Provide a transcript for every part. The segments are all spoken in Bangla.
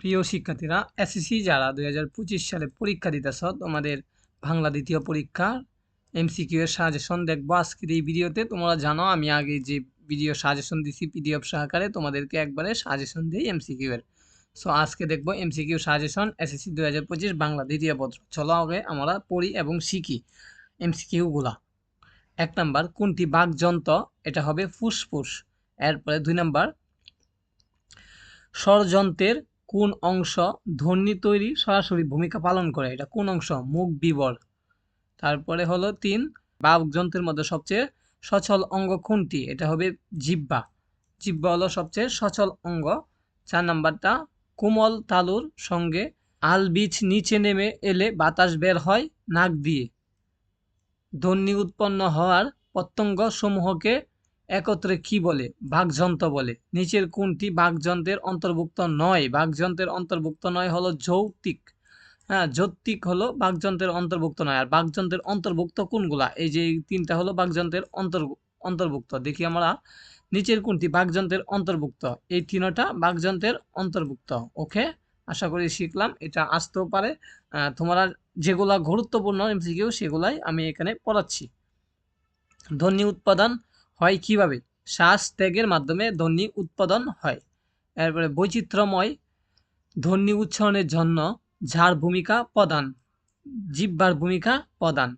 প্রিয় শিক্ষার্থীরা এসএসসি যারা দুই হাজার পঁচিশ সালে পরীক্ষা দিতেছ, তোমাদের বাংলা দ্বিতীয় পরীক্ষা এমসিকিউ এর সাজেশন দেখব আজকের এই ভিডিওতে। তোমরা জানো, আমি আগে যে ভিডিও সাজেশন দিছি পিডিএফ সহকারে, তোমাদেরকে একবারে সাজেশন দিই এমসিকিউ এর। সো আজকে দেখব এমসিকিউ সাজেশন এসএসসি দুই হাজার পঁচিশ বাংলা দ্বিতীয় পত্র। চলো আগে আমরা পড়ি এবং শিখি এমসিকিউগুলা এক নাম্বার, কোনটি বাকযন্ত্র? এটা হবে ফুসফুস। এরপরে দুই নাম্বার, ষড়যন্ত্রের কোন অংশ ধ্বনি তৈরি সরাসরি ভূমিকা পালন করে? এটা কোন অংশ? মুখ বিবর তারপরে হলো তিন বাকযন্ত্রের মধ্যে সবচেয়ে সচল অঙ্গ কোনটি? এটা হবে জিব্বা জিব্বা হলো সবচেয়ে সচল অঙ্গ। চার নাম্বারটা, কোমল তালুর সঙ্গে আল বীজ নিচে নেমে এলে বাতাস বের হয় নাক দিয়ে। ধ্বনি উৎপন্ন হওয়ার প্রত্যঙ্গ সমূহকে একত্রে কি বলে? বাকযন্ত্র বলে। নিচের কোনটি বাঘযন্ত্রের অন্তর্ভুক্ত নয়? বাঘযন্ত্রের অন্তর্ভুক্ত নয় হলো যৌক্তিক। হ্যাঁ যৌক্তিক হলো বাঘযন্ত্রের অন্তর্ভুক্ত নয়। আর বাঘযন্ত্রের অন্তর্ভুক্ত কোনগুলা? এই যে তিনটা হলো বাঘযন্ত্রের অন্তর, অন্তর্ভুক্ত। দেখি আমরা নিচের কোনটি? বাঘযন্ত্রের অন্তর্ভুক্ত। এই তিনটা বাঘযন্ত্রের অন্তর্ভুক্ত। ওকে? আশা করি শিখলাম। এটা আসতেও পারে। তোমরা যেগুলা গুরুত্বপূর্ণ এমসিকিউ, সেগুলাই আমি এখানে পড়াচ্ছি। ধ্বনি উৎপাদন হয় কীভাবে? শ্বাস ত্যাগের মাধ্যমে ধ্বনি উৎপাদন হয়। এরপরে বৈচিত্র্যময় ধ্বনি উচ্চারণের জন্য যার ভূমিকা প্রদান, জিহ্বার ভূমিকা প্রদান।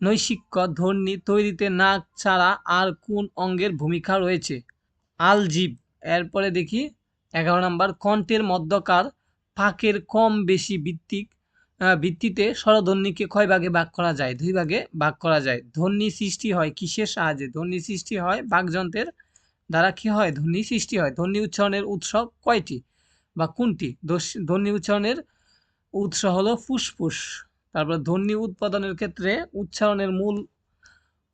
নৈশিক্য ধ্বনি তৈরিতে নাক ছাড়া আর কোন অঙ্গের ভূমিকা রয়েছে? আল জীব এরপরে দেখি এগারো নম্বর, কণ্ঠের মধ্যকার ফাঁকের কম বেশি ভিত্তিক ভিত্তিতে স্বরধ্বনিকে কয় ভাগে ভাগ করা যায়? দুই ভাগে ভাগ করা যায়। ধ্বনি সৃষ্টি হয় কিসের সাহায্যে? ধ্বনি সৃষ্টি হয় বাকযন্ত্রের দ্বারা কি হয়? ধ্বনি সৃষ্টি হয়। ধ্বনি উচ্চারণের উৎস কয়টি বা কোনটি? ধ্বনি উচ্চারণের উৎস হলো ফুসফুস। তারপর ধ্বনি উৎপাদনের ক্ষেত্রে উচ্চারণের মূল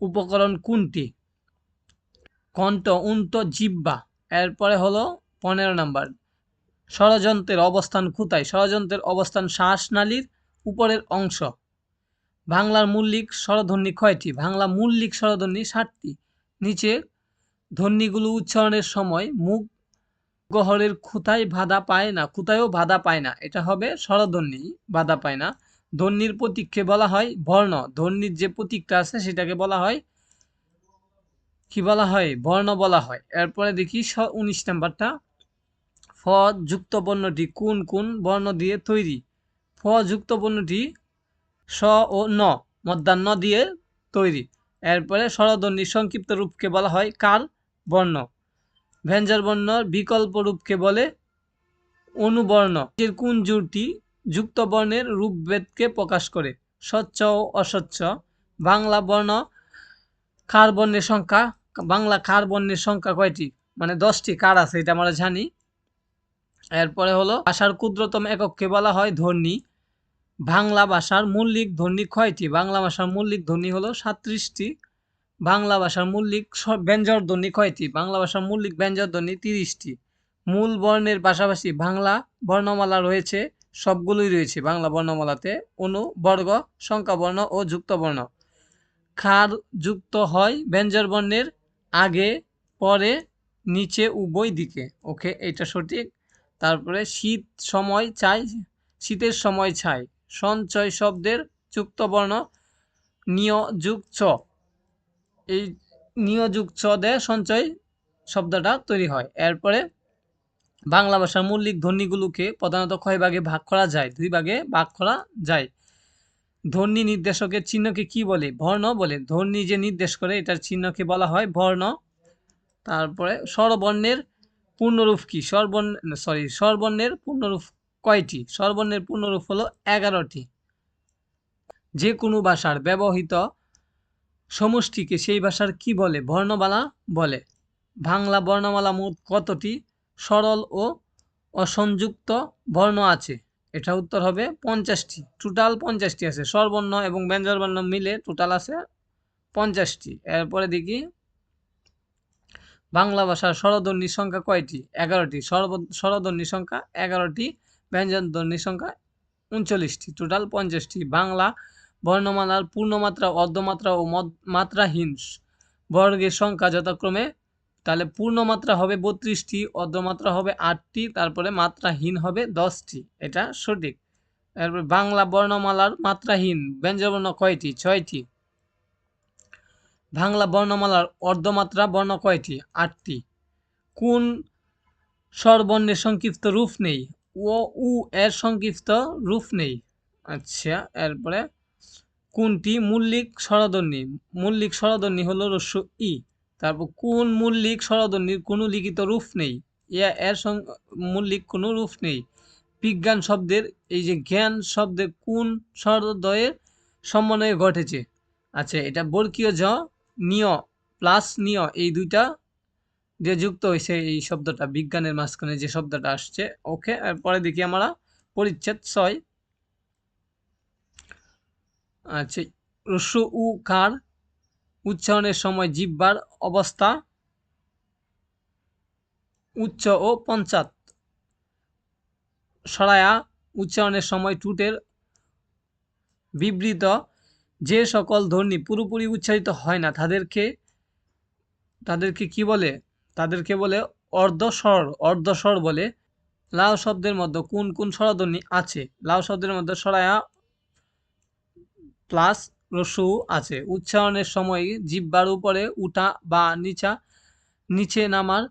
উপকরণ কোনটি? কণ্ঠ, উন্ত জিব্বা এরপরে হলো পনেরো নাম্বার। ষড়যন্ত্রের অবস্থান কোথায়? ষড়যন্ত্রের অবস্থান শ্বাসনালীর উপরের অংশ। বাংলার মূল্যিক স্বরধ্বনি কয়টি? বাংলা মূল্যিক স্বরধ্বনি ষাটটি। নিচে ধ্বনিগুলো উচ্চারণের সময় মুখ গহরের খুঁতায় বাধা পায় না, খুঁতায়ও বাধা পায় না। এটা হবে স্বরধ্বনি, বাধা পায় না। ধ্বনির প্রতীককে বলা হয় বর্ণ। ধ্বনির যে প্রতীকটা আছে সেটাকে বলা হয়, কি বলা হয়? বর্ণ বলা হয়। এরপরে দেখি স, উনিশ নাম্বারটা। ফ যুক্ত বর্ণটি কোন কোন বর্ণ দিয়ে তৈরি? যুক্ত বর্ণটি স ও ন মধ্যাহ্ন দিয়ে তৈরি। এরপরে স্বরধ্বনির সংক্ষিপ্ত রূপকে বলা হয় কার বর্ণ। ব্যঞ্জন বর্ণ বিকল্প রূপকে বলে অনুবর্ণ। এর কোন জোরটি যুক্ত বর্ণের রূপভেদকে প্রকাশ করে? স্বচ্ছ ও অস্বচ্ছ। বাংলা বর্ণ কার বর্ণের সংখ্যা? বাংলা কার বর্ণের সংখ্যা কয়টি? মানে দশটি কার আছে, এটা আমরা জানি। এরপরে হলো, ভাষার ক্ষুদ্রতম একককে বলা হয় ধ্বনি। বাংলা ভাষার মৌলিক ধ্বনি কয়টি? বাংলা ভাষার মৌলিক ধ্বনি হলো সাতত্রিশটি। বাংলা ভাষার মৌলিক ব্যঞ্জন ধ্বনি কয়টি? বাংলা ভাষার মৌলিক ব্যঞ্জন ধ্বনি তিরিশটি। মূল বর্ণের পাশাপাশি বাংলা বর্ণমালা রয়েছে, সবগুলোই রয়েছে বাংলা বর্ণমালাতে। অনু, বর্গ, সংখ্যা বর্ণ ও যুক্ত বর্ণ। খার যুক্ত হয় ব্যঞ্জন বর্ণের আগে, পরে, নিচে, উভয় দিকে। ওকে, এটা সঠিক। তারপরে শীত সময় চাই, শীতের সময় ছাই সঞ্চয় শব্দের যুক্ত বর্ণ নিয়যুগ ছ এই নিয়যুগ ছ দিয়ে সঞ্চয় শব্দটা তৈরি হয়। এরপরে বাংলা ভাষার মৌলিক ধ্বনিগুলোকে প্রধানত কয় ভাগে ভাগ করা যায়? দুই ভাগে ভাগ করা যায়। ধ্বনি নির্দেশকের চিহ্নকে কি বলে? বর্ণ বলে। ধ্বনি যে নির্দেশ করে, এটার চিহ্নকে বলা হয় বর্ণ। তারপরে স্বরবর্ণের পূর্ণরূপ কি? স্বরবর্ণ সরি স্বরবর্ণের পূর্ণরূপ কয়টি? স্বরবর্ণের পূর্ণরূপ হলো এগারোটি। যে কোনো ভাষার ব্যবহৃত সমষ্টিকে সেই ভাষার কি বলে? বর্ণমালা বলে। বাংলা বর্ণমালা মোট কতটি? সরল ও অসংযুক্ত বর্ণ আছে। এটা উত্তর হবে পঞ্চাশটি। টোটাল পঞ্চাশটি আছে। স্বরবর্ণ এবং ব্যঞ্জন বর্ণ মিলে টোটাল আছে পঞ্চাশটি। এরপরে দেখি বাংলা ভাষার স্বরধ্বনির সংখ্যা কয়টি? এগারোটি। স্বরধ্বনির সংখ্যা এগারোটি। ব্যঞ্জন ধ্বনির সংখ্যা উনচল্লিশটি। টোটাল পঞ্চাশটি। বাংলা, বর্ণমালার পূর্ণমাত্রা, অর্ধমাত্রা ও মাত্রাহীন বর্গের সংখ্যা যথাক্রমে, তাহলে পূর্ণমাত্রা হবে বত্রিশটি, অর্ধমাত্রা হবে আটটি, তারপরে মাত্রাহীন হবে দশটি। এটা সঠিক। তারপর বাংলা বর্ণমালার মাত্রাহীন, ব্যঞ্জনবর্ণ কয়টি? ছয়টি। বাংলা বর্ণমালার অর্ধমাত্রা বর্ণ কয়টি? আটটি। কোন স্বরবর্ণের সংক্ষিপ্ত রূপ নেই? ও, উ, এর সংক্ষিপ্ত রূপ নেই। আচ্ছা এরপরে কোনটি মূল্লিক স্বরধ্বনি? মূল্লিক স্বরধ্বনি হলো রস্য ই। তারপর কোন মূল্লিক স্বরধ্বনির কোনো লিখিত রূপ নেই? ইয়া, এর মূল্লিক কোনো রূপ নেই। বিজ্ঞান শব্দের, এই যে জ্ঞান শব্দের কোন স্বরদ্বয়ের সমন্বয়ে ঘটেছে? আচ্ছা এটা বর্গীয় জ নিয় প্লাস নিয় এই দুইটা যে যুক্ত হয়েছে এই শব্দটা, বিজ্ঞানের মাঝখানে যে শব্দটা আসছে, ওকে, আর পরে দেখি আমরা পরিচ্ছেদ ছয়। আচ্ছা রস্য উ কার উচ্চারণের সময় জিহ্বার অবস্থা উচ্চ ও পঞ্চাত সরায়া উচ্চারণের সময় টুটের বিবৃত, যে সকল ধ্বনি পুরোপুরি উচ্চারিত হয় না, তাদেরকে তাদেরকে কি বলে? তাদেরকে বলে অর্ধস্বর অর্ধস্বর বলে লাউ শব্দের মধ্যে কোন কোন স্বরধ্বনি আছে? লাউ শব্দের মধ্যে সরায়া প্লাস রসু আছে। উচ্চারণের সময় জিহ্বার উপরে উঠা বা নিচা, নিচে নামার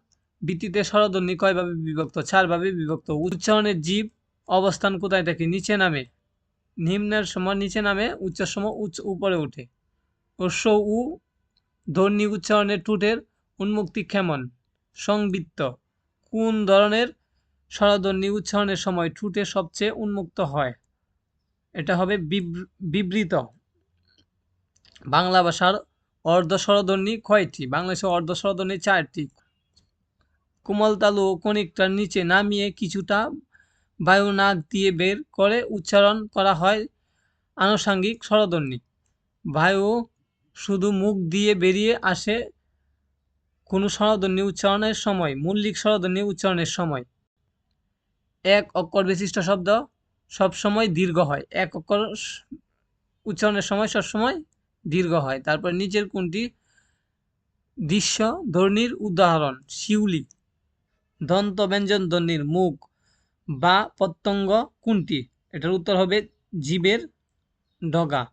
ভিত্তিতে স্বরধ্বনি কয়ভাবে বিভক্ত? চারভাবে বিভক্ত। উচ্চারণের জীব অবস্থান কোথায় থাকে? নিচে নামে। নিম্নের সময় নিচে নামে, উচ্চের সময় উচ্চ উপরে ওঠে অশ্ব উ ধ্বনি উচ্চারণের টুটের উন্মুক্তি কেমন? সংবৃত্ত। কোন ধরনের স্বরধ্বনি উচ্চারণের সময় ঠুটে সবচেয়ে উন্মুক্ত হয়? এটা হবে বিবৃত। বাংলা ভাষার অর্ধস্বরধ্বনি কয়টি? বাংলাদেশের অর্ধস্বরধ্বনি চারটি। কোমলতালু ও কণিকটার নিচে নামিয়ে কিছুটা বায়ু নাক দিয়ে বের করে উচ্চারণ করা হয় আনুষাঙ্গিক স্বরধ্বনি বায়ু শুধু মুখ দিয়ে বেরিয়ে আসে কোনো স্বরধ্বনি উচ্চারণের সময়, মৌলিক স্বরধ্বনি উচ্চারণের সময়। এক অক্ষর বিশিষ্ট শব্দ সবসময় দীর্ঘ হয়। এক অক্ষর উচ্চারণের সময় সবসময় দীর্ঘ হয়। তারপর নিচের কোনটি? দৃশ্য ধ্বনির উদাহরণ, শিউলি। দন্ত ব্যঞ্জন ধ্বনির মুখ বা প্রত্যঙ্গ কোনটি? এটার উত্তর হবে জীবের ডগা।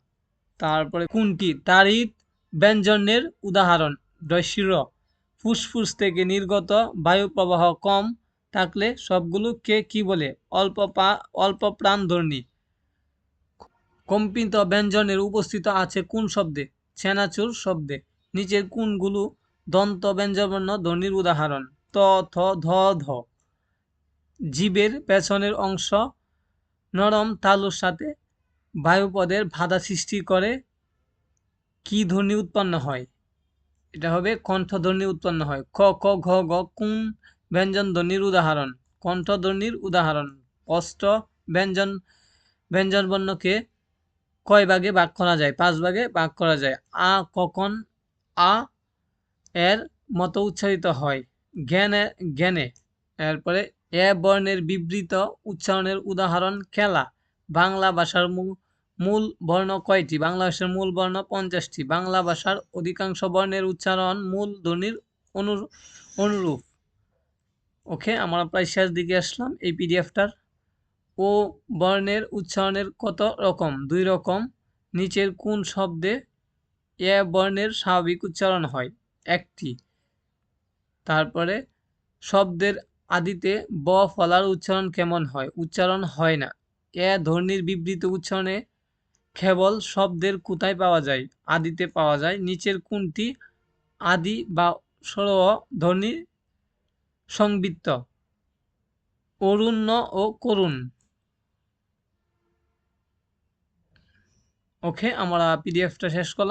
তারপরে কোনটি? তারিত ব্যঞ্জনের উদাহরণ দস্যির ফুসফুস থেকে নির্গত বায়ু প্রবাহ কম থাকলে সবগুলোকে কি বলে? অল্প পা, অল্প প্রাণধর্ণী। কম্পিত ব্যঞ্জনের উপস্থিত আছে কোন শব্দে? ছেনাচুর শব্দে। নিচের কোনগুলো দন্ত ব্যঞ্জনবর্ণ ধ্বনির উদাহরণ? ত, থ, ধ ধ। জীবের পেছনের অংশ নরম তালুর সাথে বায়ুপদের বাধা সৃষ্টি করে। কি ধ্বনি উৎপন্ন হয়? এটা হবে কণ্ঠধ্বনি উৎপন্ন হয়। খ, ক, ঘ, গ, কোন, ব্যঞ্জন ধ্বনির উদাহরণ। কণ্ঠধ্বনির উদাহরণ। অষ্ট, ব্যঞ্জন ব্যঞ্জন বর্ণকে কয় ভাগে ভাগ করা যায়? পাঁচ ভাগে ভাগ করা যায়। আ, কখন, আ, এর মতো উচ্চারিত হয়। জ্ঞানে জ্ঞানে। এরপরে এ বর্ণের বিবৃত উচ্চারণের উদাহরণ খেলা। বাংলা ভাষার মূল বর্ণ কয়টি? বাংলা ভাষার মূল বর্ণ পঞ্চাশটি। বাংলা ভাষার অধিকাংশ বর্ণের উচ্চারণ মূল ধ্বনির অনু, অনুরূপ। ওকে, আমরা প্রায় শেষ দিকে আসলাম। এই পিডিএফটার ও বর্ণের উচ্চারণের কত রকম? দুই রকম। নিচের কোন শব্দে এ বর্ণের স্বাভাবিক উচ্চারণ হয়? একটি। তারপরে শব্দের আদিতে ব ফলার উচ্চারণ কেমন হয়? উচ্চারণ হয় না। এ ধ্বনির বিবৃত উচ্চারণে কেবল শব্দের কোথায় পাওয়া যায়? আদিতে পাওয়া যায়। নিচের কোনটি? আদি বা সরহ ধ্বনি সংবৃত্ত। অরুণ্য ও করুণ। ওকে, আমরা পিডিএফটা শেষ করলাম।